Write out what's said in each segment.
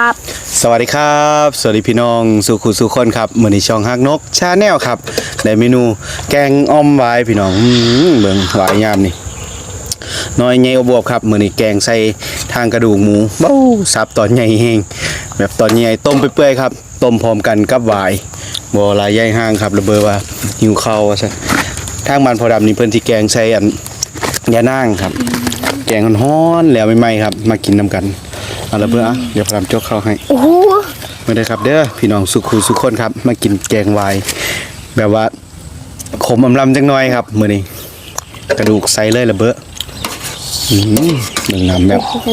ครับสวัสดีครับ สวัสดีพี่น้องสุขุสุขคนครับมือนี้ช่องฮักนกชาแนลครับได้เมนูแกงอ้อมหวายพี่น้องอื้อเบิ่งหวายยามนี่น้อยใหญ่อบวบครับมือนี้แกงใส่ทางกระดูกหมูเบ้าสับตอนใหญ่เฮงแบบตอนใหญ่ต้มไปเปื่อยๆครับต้มพร้อมกันกับหวายบ่หลายใหญ่ห้างครับระเบิดว่าหิวข้าวว่าซะทางบ้านพอดำนี่เพิ่นสิแกงใส่อันยานางครับ แกงฮ้อนๆแล้วใหม่ๆครับ มากินนํกัน เอาละเบื่ออะเดี๋ยวพอดำจกข้าวให้โอ้โหมาเลยครับเด้อพี่น้องสุขูสุขคนครับ มากินแกงวาย แบบว่า ขมอำลำจังน้อยครับมื้อนี้กระดูกใส่เลยละเบ้ออืมหนึ่งน้ำแบบโอ้โห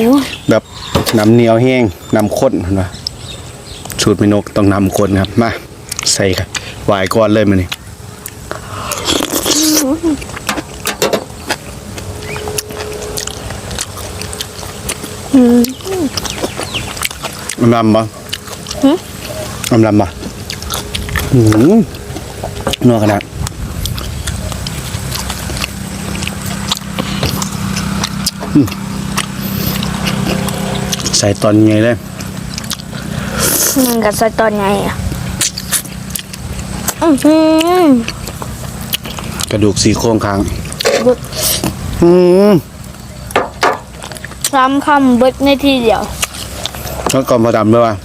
แบบน้ำเหนียวแห้งน้ำข้นเห็นปะสูตรเมนกต้องน้ำข้นครับมาใส่ครับวายก้อนเลยมื้อนี้ อำลำปะอำลำปะหืมนัวขนาดอืมใส่ตอนไงเลยมันกับใส่ตอนไงอะอือหือกระดูกสีโครงคางบึกอืมซ้ำคำเบิดในทีเดียว แล้วก่อนพอดำด้วยว่ะ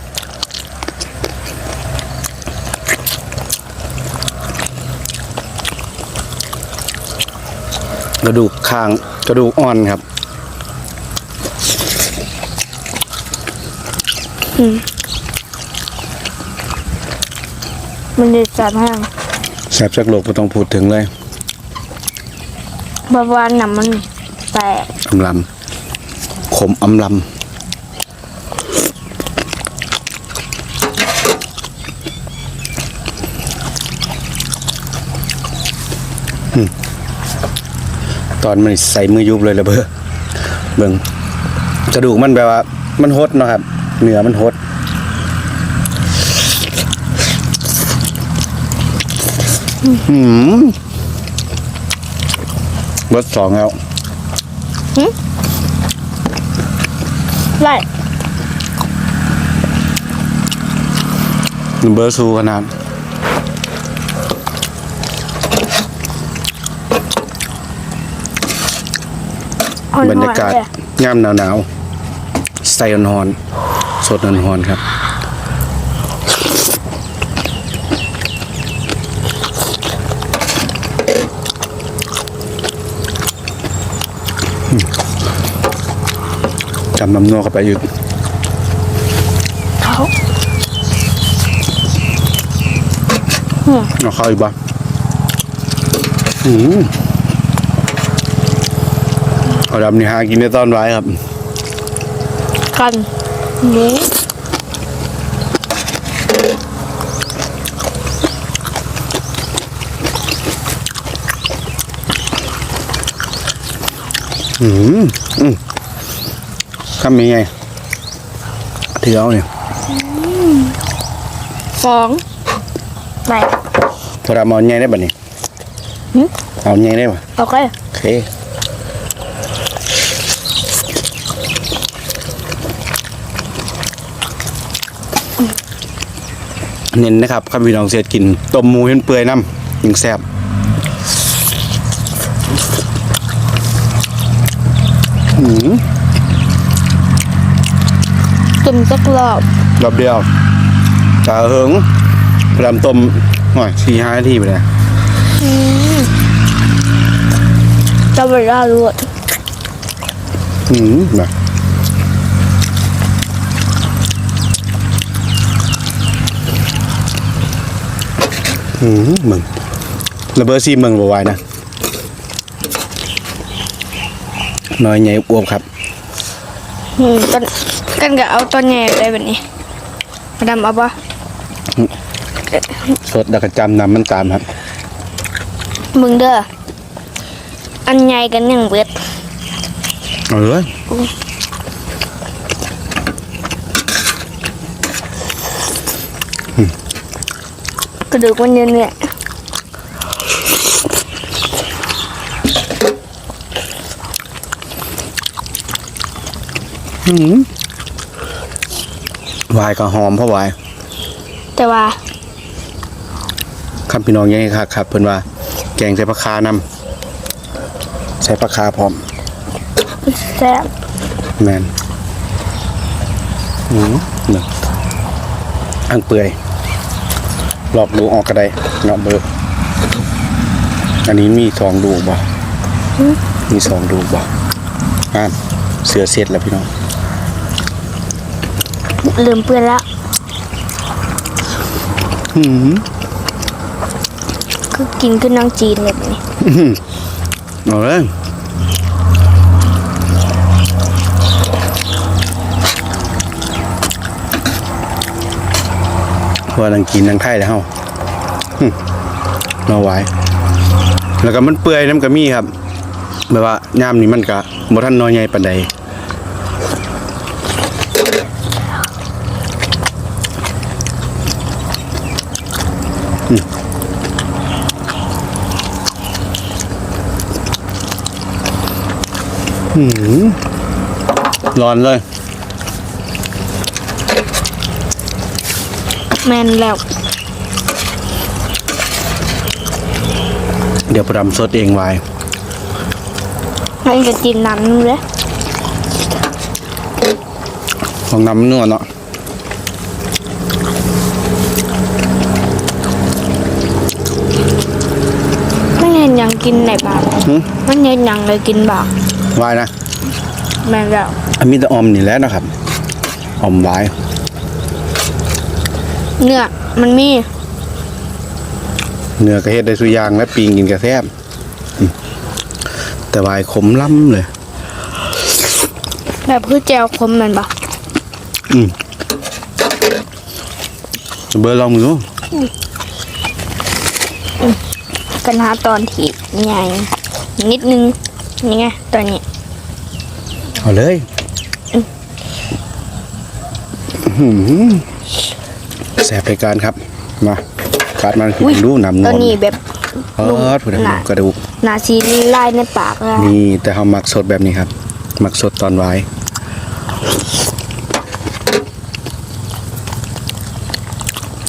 กระดูกคางกระดูกอ่อนครับมันจะจัดห้างแสบจากโลกไม่ต้องพูดถึงเลยบาวานน่ะมันแตกอำลำขมอำลำ ตอนมันใส่มือยุบเลยระเบ้อเบิ่งกระดูกมันแบบว่า มันหดเนาะครับเนื้อมันหดอืมเบิดสองแล้วไล่เบอร์ซูขนาด อ่อนๆ บรรยากาศเลยย่ามหนาวๆใส่อ่อนๆสดอ่อนๆครับจำน้ำนัวเข้าไปอยู่เขาเอาเข้าอีกบ้างอืมเอาดำนี่หากินในตอนไว้ครับ กันหมูอืมอืมทำยังไงเที่ยวเนี่ยสองไล่พอเราเอาใหญ่ได้ป่ะนี่หึเอาใหญ่ได้ป่ะโอเคโอเค เน้นนะครับข้าพี่น้องเสียกินต้มหมูเห็นเปื่อยน้ำยังแซ่บหืมตุ่มสักรอบรอบเดียวตาเหิงพรำต้มหน่อยสี่ห้านาทีไปเลยจะไปล่าลวดอืมแบบ อืมมึงระเบิดซีมึงบ่ไหวนะน้อยใหญ่อวบครับอืมกันกันก็เอาตอนไงได้แบบนี้มาดำเอาปะสดดักกระจำนำมันตามครับ มึงเด้ออันใหญ่กันยังเบิดเอาเลย กระดูกมันเยอะเนี่ยอืมวายก็หอมเพราะวาย แต่ว่าคำพี่น้องยังไงครับครับเพิ่นว่า แกงใส่ปลาคานำใส่ปลาคาพร้อมแซ่บแมนอืมเนาะอังเปื่อย หลอกดูออกก็ได้เนาะเบิกอันนี้มีสองดูบ่มีสองดูบ่อ่านเสือเสร็จแล้วพี่น้องลืมเปื้อนละอืมคือกินขึ้นน้องจีนแบบนี้เอาเลย ว่านังกินนังไทยแล้วเฮาอืมเอาไว้แล้วก็มันเปื่อยน้ำกระมี่ครับแบบว่าย่ามนี้มันก็บ่ทันน้อยใหญ่ปานใดอืมร้อนเลย แมนแล้วเดี๋ยวประดำสดเองไว้มันก็กินน้ำนึงเลยของน้ำนวลเนาะไม่เห็นหยังกินไหนบ้างหึมันเห็นหยังเลยกินบ้างไว้นะ แมนแล้วอันมีแต่ออมนี่แหล้วนะครับ ออมไว้ เนื้อมันมีเนื้อกระเฮ็ดได้สุอยางและปีงกินกระแทบอืมแต่วายขมล้ำเลย แบบคือแจวคมแมันปะอืมเบอร์ลองดูกันหาตอนที่ใหญ่นิดนึง นี่ไงตัวนี้ เอาเลย อื้อหือ แสบรายการครับมาขาดมันคือดูน้ำนตัววลนี้แบบเออผู้ใดหนากระดูกหนาซีลายในปากเลยนี่แต่เขาหมักสดแบบนี้ครับหมักสดตอนไว้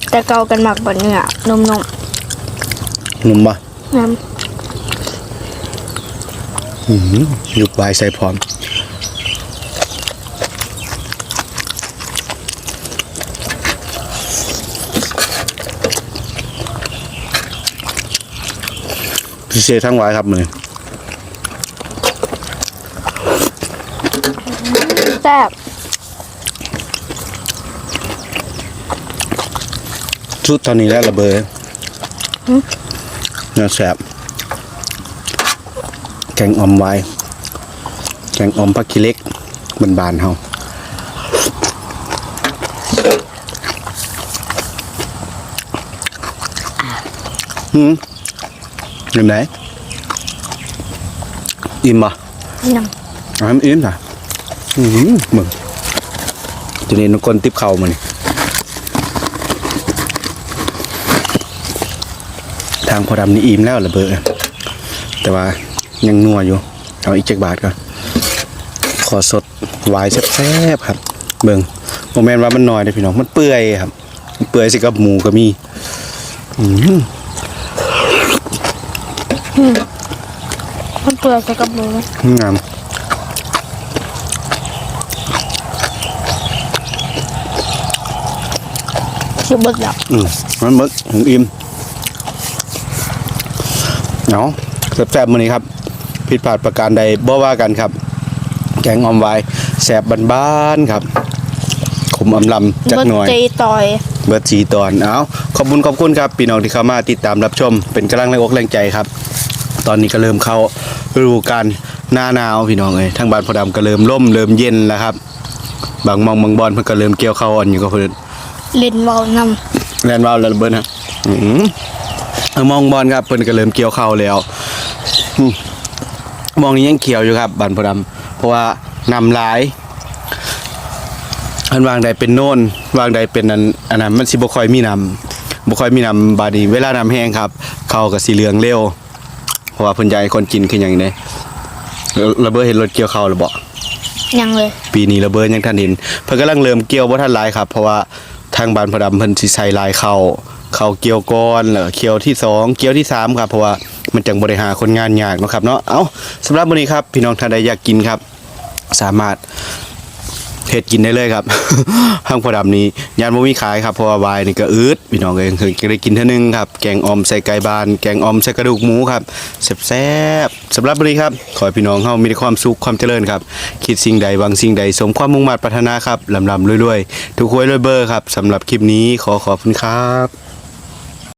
แต่เกากันหมักบนเนื้อนมนมนุ่มปะน้อื้อหือหยุดไว้ใส่พร้อม พิเศษทั้งไว้ครับมือำแซ่บชุดตอนนี้แล้วระเบิดเนื้อแสบแกงออมไว้ แกงออมผักขี้เหล็กบนบานๆเฮาหืม ยังไงอิ่มปะน้อาหารอิ่มนะอืมมึงทีนี้นกคนติบเข่ามานี่ทางพอดำนี่อิ่มแล้วระเบิดแต่ว่ายังนัวอยู่ เอาอีกเจ็กบาทก่อนขอสดหวายแซ่บๆครับ เบิ่งโมเมนว่ามันน้อยเลยพี่น้อง มันเปื่อยครับมันเปื่อยสิกับหมูก็มี อืมำ มันเปื่อยใส่กับหมูไหมงามชิบเบิกแล้วอืมมันมึกถึงอิ่มเนาะแซ่บๆมื้อนี้ครับผิดพลาดประการใดบ่ว่ากันครับ แกงออมไว้แซ่บบ้านๆครับขมอำลำจักเบิกหน่อยใจต่อยเบิดสีตอนเอาขอบคุณขอบคุณครับพี่น้องที่เข้ามาติดตามรับชม เป็นกำลังแรงอกแรงใจครับ ตอนนี้ก็เริ่มเข้าฤดูกาลหน้าหนาวพี่น้องเอ้ยทางบ้านพอดำก็เริ่มร่มเริ่มเย็นแล้วครับ บางหมองบางบอนเพิ่นก็เริ่มเกี่ยวข้าวอ่อนอยู่ก็เพิ่นเล่นเบาน้แลนว่าวแล้วเบิ้ลฮะอือเอามองบอลครับเพิ่นก็เริ่มเกี่ยวเข้าวแล้วอืมมองนี้ยังเขียวอยู่ครับบ้านพอดำเพราะว่านำหลายอันวางใดเป็นโน่นวางใดเป็นอันอันนั้นมันสิบ่ค่อยมีน้ำบ่ค่อยมีน้ำบาดนี้เวลาน้ำแห้งครับ เขาก็สิเหลืองเร็ว เพราะว่าเพิ่นอยากให้คนกินคือหยังนี้ระเบิดเห็นรถเกี่ยวข้าวหรือบ่ยังเลย ปีนี้ระเบิดยังทันเห็นเพิ่นกำลังเริ่มเกี่ยวบ่ทันหลายครับ เพราะว่าทางบ้านพอดำเพิ่นสิใส่ลายเข้าเข้าเกี่ยวก่อนแล้วก็เกี่ยวที่สองเกี่ยวที่สามครับ เพราะว่ามันจังบริหารคนงานยากเนาะครับเนาะเอ้าสำหรับมื้อนี้ครับพี่น้องท่านใดอยากกินครับ สามารถ เฮ็ดกินได้เลยครับ ห้างพอดำนี้ยานบ่มีขายครับเพราะว่าวายนี่ก็อืดพี่น้องเองเคยได้กินเท่านึงครับ แกงออมใส่ไก่บาน แกงออมใส่กระดูกหมูครับแซ่บๆสำหรับมื้อนี้ครับ ขอให้พี่น้องเฮามีแต่ความสุขความเจริญครับ คิดสิ่งใดหวังสิ่งใดสมความมุ่งมั่นปรารถนาครับลำลำรวยๆทุกควยรวยเบอร์ครับสำหรับคลิปนี้ขอขอบคุณครับ